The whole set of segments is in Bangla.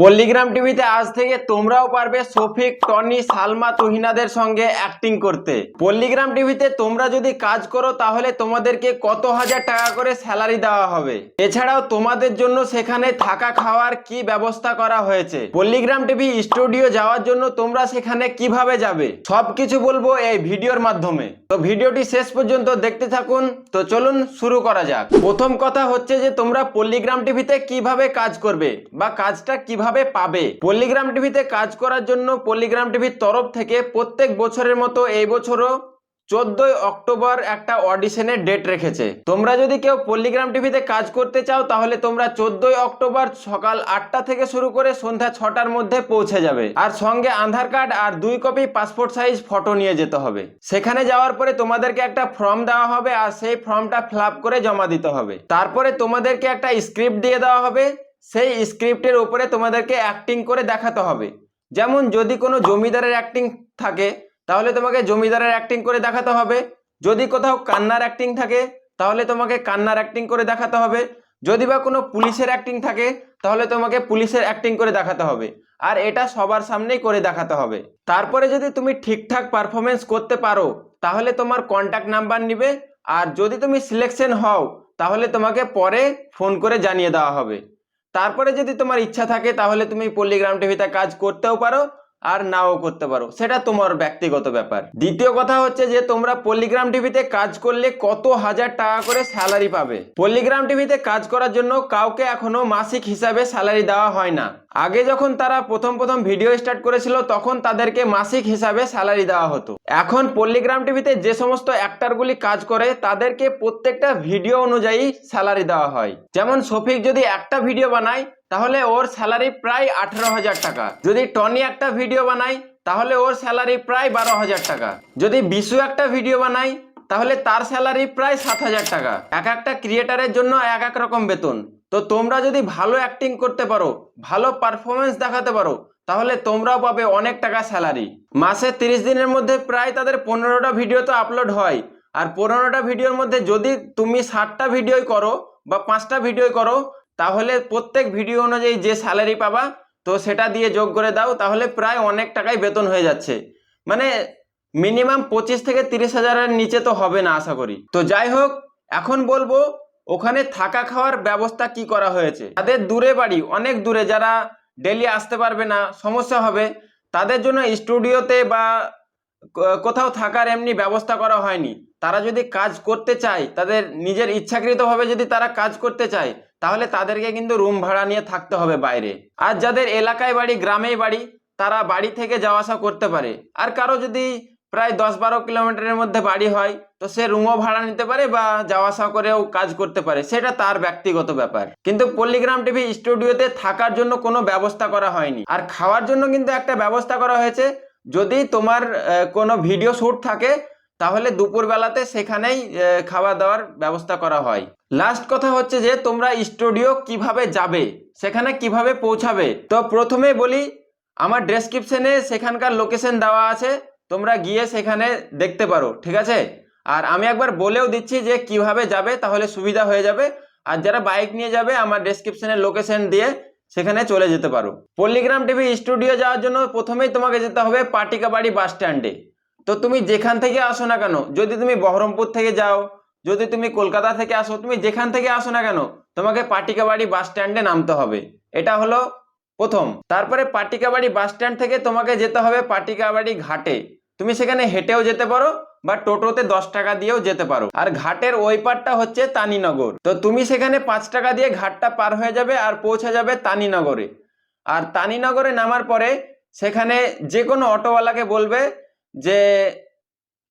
পল্লিগ্রাম টিভিতে আজ থেকে তোমরাও পারবে শফিক, টনি, সালমা, তুহিনাদের সঙ্গে অ্যাক্টিং করতে। পল্লিগ্রাম টিভিতে তোমরা যদি কাজ করো, তাহলে তোমাদেরকে কত হাজার টাকা করে স্যালারি দেওয়া হবে? এছাড়াও তোমাদের জন্য সেখানে থাকা খাওয়ার কি ব্যবস্থা করা হয়েছে? পল্লিগ্রাম টিভি স্টুডিও যাওয়ার জন্য তোমরা সেখানে কীভাবে যাবে? সবকিছু বলব এই ভিডিওর মাধ্যমে। তো ভিডিওটি শেষ পর্যন্ত দেখতে থাকুন। তো চলুন শুরু করা যাক। প্রথম কথা হচ্ছে যে তোমরা পল্লিগ্রাম টিভিতে কীভাবে কাজ করবে বা কাজটা কীভাবে পাবে? পল্লিগ্রাম টিভিতে কাজ করার জন্য পল্লিগ্রাম টিভির তরফ থেকে প্রত্যেক বছরের মতো এই বছরও চোদ্দই অক্টোবর একটা অডিশনের ডেট রেখেছে। তোমরা যদি কেউ পল্লিগ্রাম টিভিতে কাজ করতে চাও, তাহলে তোমরা চোদ্দই অক্টোবর সকাল আটটা থেকে শুরু করে সন্ধ্যা ছটার মধ্যে পৌঁছে যাবে। আর সঙ্গে আধার কার্ড আর দুই কপি পাসপোর্ট সাইজ ফটো নিয়ে যেতে হবে। সেখানে যাওয়ার পরে তোমাদেরকে একটা ফর্ম দেওয়া হবে আর সেই ফর্মটা ফিল করে জমা দিতে হবে। তারপরে তোমাদেরকে একটা স্ক্রিপ্ট দিয়ে দেওয়া হবে। সেই স্ক্রিপ্টের উপরে তোমাদেরকে অ্যাক্টিং করে দেখাতে হবে। যেমন যদি কোনো জমিদারের অ্যাক্টিং থাকে, তাহলে তোমাকে জমিদারের অ্যাক্টিং করে দেখাতে হবে। যদি কোথাও কান্নার অ্যাক্টিং থাকে, তাহলে তোমাকে কান্নার অ্যাক্টিং করে দেখাতে হবে। যদি বা কোনো পুলিশের অ্যাক্টিং থাকে, তাহলে তোমাকে পুলিশের অ্যাক্টিং করে দেখাতে হবে। আর এটা সবার সামনেই করে দেখাতে হবে। তারপরে যদি তুমি ঠিকঠাক পারফরমেন্স করতে পারো, তাহলে তোমার কন্ট্যাক্ট নাম্বার নিবে। আর যদি তুমি সিলেকশন হও, তাহলে তোমাকে পরে ফোন করে জানিয়ে দেওয়া হবে। তারপরে যদি তোমার ইচ্ছা থাকে তাহলে তুমি পল্লিগ্রাম টিভিতে কাজ করতেও পারো। আর নাও করতে পারো। সেটা তোমার ব্যক্তিগত ব্যাপার। দ্বিতীয় কথা হচ্ছে যে, তোমরা পল্লিগ্রাম টিভিতে কাজ করলে কত হাজার টাকা করে স্যালারি পাবে? পল্লিগ্রাম টিভিতে কাজ করার জন্য কাউকে এখনও মাসিক হিসাবে স্যালারি দেওয়া হয় না। আগে যখন তারা প্রথম প্রথম ভিডিও স্টার্ট করেছিল, তখন তাদেরকে মাসিক হিসাবে স্যালারি দেওয়া হতো। এখন পল্লিগ্রাম টিভিতে যে সমস্ত অ্যাক্টারগুলি কাজ করে, তাদেরকে প্রত্যেকটা ভিডিও অনুযায়ী স্যালারি দেওয়া হয়। যেমন শফিক যদি একটা ভিডিও বানায় তাহলে ওর স্যালারি প্রায় আঠারো হাজার টাকা। যদি টনি একটা ভিডিও বানায়, তাহলে ওর স্যালারি প্রায় বারো হাজার টাকা। যদি বিশু একটা ভিডিও বানায়, তাহলে তার স্যালারি প্রায় সাত হাজার টাকা। এক একটা ক্রিয়েটারের জন্য এক এক রকম বেতন। তো তোমরা যদি ভালো অ্যাক্টিং করতে পারো, ভালো পারফরমেন্স দেখাতে পারো, তাহলে তোমরাও পাবে অনেক টাকা স্যালারি মাসে তিরিশ দিনের মধ্যে প্রায় তাদের পনেরোটা ভিডিও তো আপলোড হয়। আর পনেরোটা ভিডিওর মধ্যে যদি তুমি ষাটটা ভিডিওই করো বা পাঁচটা ভিডিও করো তাহলে প্রত্যেক ভিডিও অনুযায়ী যে স্যালারি পাবা, তো সেটা দিয়ে যোগ করে দাও, তাহলে প্রায় অনেক টাকাই বেতন হয়ে যাচ্ছে। মানে মিনিমাম পঁচিশ থেকে তিরিশ হাজারের নিচে তো হবে না, আশা করি। তো যাই হোক, এখন বলব, ওখানে থাকা খাওয়ার ব্যবস্থা কি করা হয়েছে? তাদের দূরে বাড়ি, অনেক দূরে, যারা ডেলি আসতে পারবে না, সমস্যা হবে, তাদের জন্য স্টুডিওতে বা কোথাও থাকার এমনি ব্যবস্থা করা হয়নি। তারা যদি কাজ করতে চায়, তাদের নিজের ইচ্ছাকৃতভাবে যদি তারা কাজ করতে চায়, তাহলে তাদেরকে কিন্তু রুম ভাড়া নিয়ে থাকতে হবে বাইরে। আর যাদের এলাকায় বাড়ি, গ্রামেই বাড়ি, তারা বাড়ি থেকে যাওয়া আসা করতে পারে। আর কারও যদি প্রায় দশ বারো কিলোমিটারের মধ্যে বাড়ি হয়, তো সে রুমও ভাড়া নিতে পারে বা যাওয়া আসা করেও কাজ করতে পারে। সেটা তার ব্যক্তিগত ব্যাপার। কিন্তু পল্লিগ্রাম টিভি স্টুডিওতে থাকার জন্য কোনো ব্যবস্থা করা হয়নি। আর খাওয়ার জন্য কিন্তু একটা ব্যবস্থা করা হয়েছে। যদি তোমার কোনো ভিডিও শ্যুট থাকে তাহলে দুপুরবেলাতে সেখানেই খাওয়া দাওয়ার ব্যবস্থা করা হয়। লাস্ট কথা হচ্ছে যে, তোমরা স্টুডিও কীভাবে যাবে, সেখানে কীভাবে পৌঁছাবে? তো প্রথমে বলি, আমার ডেসক্রিপশনে সেখানকার লোকেশন দেওয়া আছে, তোমরা গিয়ে সেখানে দেখতে পারো, ঠিক আছে? আর আমি একবার বলেও দিচ্ছি যে, কীভাবে যাবে, তাহলে সুবিধা হয়ে যাবে। আর যারা বাইক নিয়ে যাবে, আমার ডেসক্রিপশনের লোকেশন দিয়ে সেখানে চলে যেতে পারো। পল্লিগ্রাম টিভি স্টুডিও যাওয়ার জন্য প্রথমেই তোমাকে যেতে হবে পাটিকাবাড়ি বাস স্ট্যান্ডে। তো তুমি যেখান থেকে আসো না কেন? যদি তুমি বহরমপুর থেকে যাও, যদি তুমি কলকাতা থেকে আসো, তুমি যেখান থেকে আসো না কেন, তোমাকে পাটিকাবাড়ি বাস স্ট্যান্ডে নামতে হবে। এটা হলো প্রথম। তারপরে পাটিকাবাড়ি বাস স্ট্যান্ড থেকে তোমাকে যেতে হবে পাটিকাবাড়ি ঘাটে। তুমি সেখানে হেঁটেও যেতে পারো বা টোটোতে দশ টাকা দিয়েও যেতে পারো। আর ঘাটের ওই পারটা হচ্ছে তানিনগর। তো তুমি সেখানে পাঁচ টাকা দিয়ে ঘাটটা পার হয়ে যাবে আর পৌঁছে যাবে তানিনগরে। আর তানিনগরে নামার পরে সেখানে যে কোনো অটোওয়ালাকে বলবে যে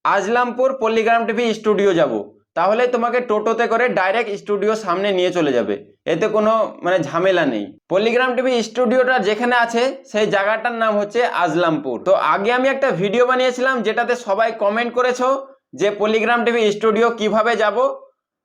আজলামপুর পল্লিগ্রাম টিভি স্টুডিও যাব। তাহলে তোমাকে টোটোতে করে ডাইরেক্ট স্টুডিও সামনে নিয়ে চলে যাবে। এতে কোনো মানে ঝামেলা নেই। পল্লিগ্রাম টিভি স্টুডিওটা যেখানে আছে, সেই জায়গাটার নাম হচ্ছে আজলামপুর। তো আগে আমি একটা ভিডিও বানিয়েছিলাম, যেটাতে সবাই কমেন্ট করেছ যে পল্লিগ্রাম টিভি স্টুডিও কীভাবে যাব।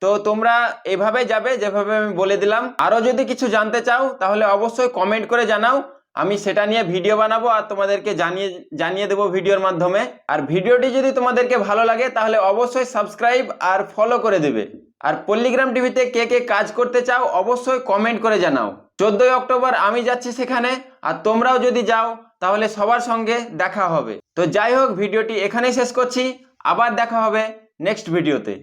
তো তোমরা এভাবে যাবে, যেভাবে আমি বলে দিলাম। আরও যদি কিছু জানতে চাও, তাহলে অবশ্যই কমেন্ট করে জানাও। আমি সেটা নিয়ে ভিডিও বানাবো আর তোমাদেরকে জানিয়ে জানিয়ে দেবো ভিডিওর মাধ্যমে। আর ভিডিওটি যদি তোমাদেরকে ভালো লাগে, তাহলে অবশ্যই সাবস্ক্রাইব আর ফলো করে দেবে। আর পল্লিগ্রাম টিভিতে কে কে কাজ করতে চাও, অবশ্যই কমেন্ট করে জানাও। চোদ্দই অক্টোবর আমি যাচ্ছি সেখানে, আর তোমরাও যদি যাও, তাহলে সবার সঙ্গে দেখা হবে। তো যাই হোক, ভিডিওটি এখানেই শেষ করছি। আবার দেখা হবে নেক্সট ভিডিওতে